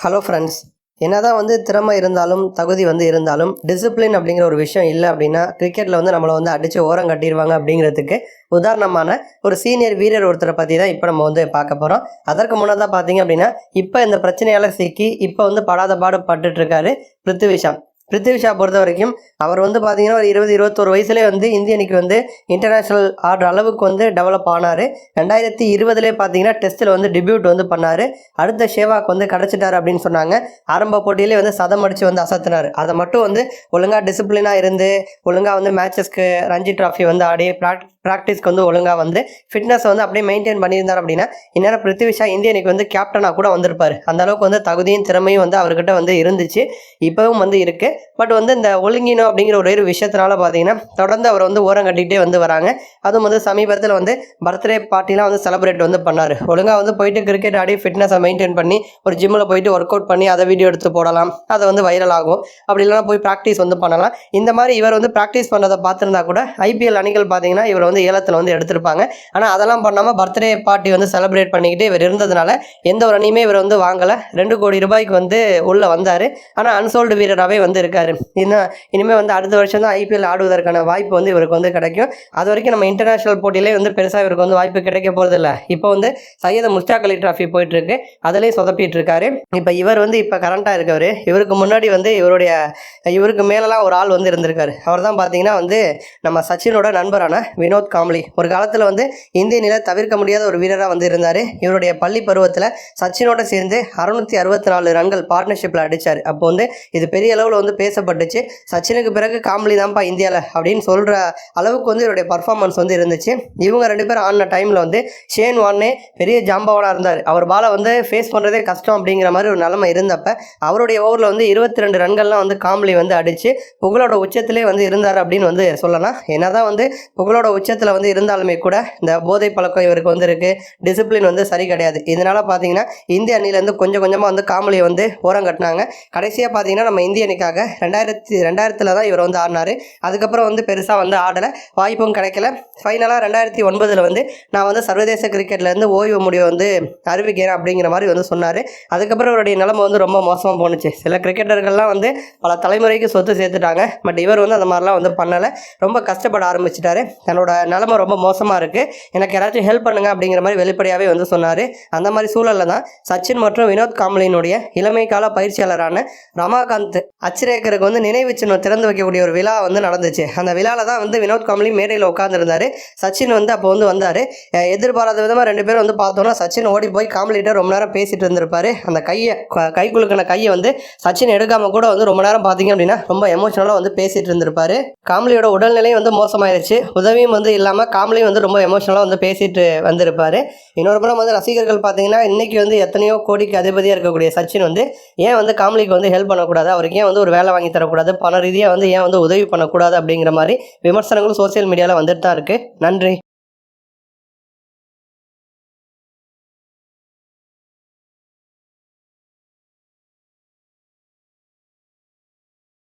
Hello friends என்னதான் வந்து திறமை இருந்தாலும் தகுதி வந்து இருந்தாலும் டிசிப்ளின் அப்படிங்கிற ஒரு விஷயம் இல்லை அப்படின்னா கிரிக்கெட்டில் வந்து நம்மளை வந்து அடித்து ஓரம் கட்டிடுவாங்க அப்படிங்கிறதுக்கு உதாரணமான ஒரு சீனியர் வீரர் ஒருத்தரை பற்றி தான் இப்போ நம்ம வந்து பார்க்க போகிறோம் அதற்கு முன்னதாக பார்த்தீங்க அப்படின்னா இப்போ இந்த பிரச்சனையால் சிக்கி இப்போ வந்து படாத பாடு பட்டுட்ருக்காரு பிருத்திவிஷாம் பிருத்திவிஷா பொறுத்த வரைக்கும் அவர் வந்து பார்த்தீங்கன்னா ஒரு இருபது இருபத்தோரு வயசுலேயே வந்து இந்திய அணிக்கு வந்து இன்டர்நேஷ்னல் ஆடுற அளவுக்கு வந்து டெவலப் ஆனார். ரெண்டாயிரத்தி இருபதுலேயே பார்த்தீங்கன்னா டெஸ்ட்டில் வந்து டிபியூட் வந்து பண்ணார். அடுத்த ஷேவாக் வந்து கிடச்சிட்டார் அப்படின்னு சொன்னாங்க. ஆரம்ப போட்டியிலே வந்து சதம் அடித்து வந்து அசத்தினார். அதை மட்டும் வந்து ஒழுங்காக டிசிப்ளினாக இருந்து ஒழுங்காக வந்து மேட்சஸ்க்கு ரஞ்சி ட்ராஃபி வந்து ஆடி ப்ராக்டிஸ் ப்ராக்டிஸ்க்கு வந்து ஒழுங்காக வந்து ஃபிட்னஸ் வந்து அப்படியே மெயின்டைன் பண்ணியிருந்தார் அப்படின்னா இந்நேரம் பிருத்திவிஷா இந்திய வந்து கேப்டனாக கூட வந்திருப்பார். அந்த அளவுக்கு வந்து தகுதியும் திறமையும் வந்து அவர்கிட்ட வந்து இருந்துச்சு. இப்போவும் வந்து இருக்குது பட் வந்து இந்த ஒழுங்கினோ அப்படிங்கிற ஒரே ஒரு விஷயத்தினால பார்த்தீங்கன்னா தொடர்ந்து அவர் வந்து ஓரம் கட்டிகிட்டே வந்து வராங்க. அதுவும் வந்து சமீபத்தில் வந்து பர்த்டே பார்ட்டிலாம் வந்து செலிப்ரேட் வந்து பண்ணார். ஒழுங்காக வந்து போயிட்டு கிரிக்கெட் ஆடி ஃபிட்னஸை மெயின்டைன் பண்ணி ஒரு ஜிம்மில் போயிட்டு ஒர்க் அவுட் பண்ணி அதை வீடியோ எடுத்து போடலாம். அதை வந்து வைரல் ஆகும். அப்படி இல்லைனா போய் ப்ராக்டிஸ் வந்து பண்ணலாம். இந்த மாதிரி இவர் வந்து ப்ராக்டிஸ் பண்ணதை பார்த்துருந்தா கூட ஐபிஎல் அணிகள் பார்த்தீங்கன்னா இவர் வந்து ஏலத்தில் வந்து எடுத்திருப்பாங்க. ஆனால் அதெல்லாம் பண்ணாமல் பர்த்டே பார்ட்டி வந்து செலிப்ரேட் பண்ணிக்கிட்டு இவர் இருந்ததுனால எந்த ஒரு அணியுமே இவர் வந்து வாங்கலை. ரெண்டு கோடி ரூபாய்க்கு வந்து உள்ளே வந்தார். ஆனால் அன்சோல்டு வீரராகவே வந்து இருக்கார். இன்னும் இனிமேல் வந்து அடுத்த வருஷம் தான் ஐபிஎல் ஆடுவதற்கான வாய்ப்பு வந்து இவருக்கு வந்து கிடைக்கும். அது வரைக்கும் நம்ம இன்டர்நேஷனல் போட்டியிலே வந்து பெருசாக இவருக்கு வந்து வாய்ப்பு கிடைக்க போகிறதில்ல இப்போ வந்து சையத முஸ்டாக் அலி ட்ராஃபி போயிட்டுருக்கு. அதுலேயும் சொதப்பிட்டு இருக்காரு இப்போ இவர் வந்து இப்போ கரண்ட்டாக இருக்கவர். இவருக்கு முன்னாடி வந்து இவருடைய இவருக்கு மேலெலாம் ஒரு ஆள் வந்து இருந்திருக்காரு. அவர் தான் பார்த்தீங்கன்னா வந்து நம்ம சச்சினோட நண்பரான வினோத் வினோத் காம்லி. ஒரு காலத்தில் வந்து இந்திய நில தவிர்க்க முடியாத ஒரு வீரராக வந்து இருந்தார். இவருடைய பள்ளி பருவத்தில் சச்சினோட சேர்ந்து அறுநூத்தி அறுபத்தி நாலு ரன்கள் பார்ட்னர்ஷிப்பில் அடித்தார் அப்போ வந்து இது பெரிய அளவில் வந்து பேசப்பட்டுச்சு. சச்சினுக்கு பிறகு காம்லி தான்ப்பா இந்தியாவில் அப்படின்னு சொல்கிற அளவுக்கு வந்து இவருடைய பர்ஃபார்மன்ஸ் வந்து இருந்துச்சு. இவங்க ரெண்டு பேரும் ஆடின டைமில் வந்து ஷேன் வான்னே பெரிய ஜாம்பவனாக இருந்தார். அவர் பாலை வந்து ஃபேஸ் பண்ணுறதே கஷ்டம் அப்படிங்கிற மாதிரி ஒரு நிலமை இருந்தப்ப அவருடைய ஓவரில் வந்து இருபத்தி ரெண்டு ரன்கள்லாம் வந்து காம்லி வந்து அடித்து புகழோட உச்சத்திலே வந்து இருந்தார் அப்படின்னு வந்து சொல்லலாம். என்னதான் வந்து புகழோட உச்ச உச்சத்தில் வந்து இருந்தாலுமே கூட இந்த போதை பழக்கம் இவருக்கு வந்து இருக்குது டிசிப்ளின் வந்து சரி கிடையாது. இதனால் பார்த்தீங்கன்னா இந்திய அணிலேருந்து கொஞ்சம் கொஞ்சமாக வந்து காமலியை வந்து ஓரம் கட்டினாங்க. கடைசியாக பார்த்தீங்கன்னா நம்ம இந்திய அணிக்காக ரெண்டாயிரத்தி ரெண்டாயிரத்தில் தான் இவர் வந்து ஆடினார். அதுக்கப்புறம் வந்து பெருசாக வந்து ஆடலை. வாய்ப்பும் கிடைக்கல. ஃபைனலாக ரெண்டாயிரத்தி ஒன்பதில் வந்து நான் வந்து சர்வதேச கிரிக்கெட்லேருந்து ஓய்வு முடிவை வந்து அறிவிக்கிறேன் அப்படிங்கிற மாதிரி வந்து சொன்னார். அதுக்கப்புறம் இவருடைய நிலைமை வந்து ரொம்ப மோசமாக போணுச்சு. சில கிரிக்கெட்டர்கள்லாம் வந்து பல தலைமுறைக்கு சொத்து சேர்த்துட்டாங்க. பட் இவர் வந்து அந்த மாதிரிலாம் வந்து பண்ணலை. ரொம்ப கஷ்டப்பட ஆரம்பிச்சிட்டாரு. தன்னோட நிலமை ரொம்ப மோசமாக இருக்குது எனக்கு யாராச்சும் ஹெல்ப் பண்ணுங்க அப்படிங்கிற மாதிரி வெளிப்படையாகவே வந்து சொன்னார். அந்த மாதிரி சூழலில் தான் சச்சின் மற்றும் வினோத் காம்லினுடைய இளமை கால பயிற்சியாளரான ரமாகாந்த் அச்சிரேக்கருக்கு வந்து நினைவு சின்னம் திறந்து வைக்கக்கூடிய ஒரு விழா வந்து நடந்துச்சு. அந்த விழாவில் தான் வந்து வினோத் காம்லி மேடையில் உட்காந்துருந்தாரு சச்சின் வந்து அப்போ வந்து வந்தார். எதிர்பாராத விதமாக ரெண்டு பேரும் வந்து பார்த்தோன்னா சச்சின் ஓடி போய் காம்லிட்ட ரொம்ப நேரம் பேசிட்டு இருந்திருப்பார். அந்த கையை கை குலுக்கின கையை வந்து சச்சின் எடுக்காமல் கூட வந்து ரொம்ப நேரம் பார்த்தீங்க அப்படின்னா ரொம்ப எமோஷனலாக வந்து பேசிட்டு இருந்திருப்பார். காம்லியோட உடல்நிலை வந்து மோசமாயிருச்சு. உதவியும் வந்து இல்லாமல் காமலையும் வந்து ரொம்ப எமோஷனலாக வந்து பேசிட்டு வந்திருப்பார். இன்னொரு புறம் வந்து ரசிகர்கள் பார்த்தீங்கன்னா இன்றைக்கி வந்து எத்தனையோ கோடிக்கு அதிபதியாக இருக்கக்கூடிய சச்சின் வந்து ஏன் வந்து காம்லிக்கு வந்து ஹெல்ப் பண்ணக்கூடாது? அவருக்கு ஏன் வந்து ஒரு வேலை வாங்கி தரக்கூடாது? பண ரீதியாக வந்து ஏன் வந்து உதவி பண்ணக்கூடாது? அப்படிங்கிற மாதிரி விமர்சனங்களும் சோஷியல் மீடியாவில் வந்துட்டு தான் இருக்குது நன்றி.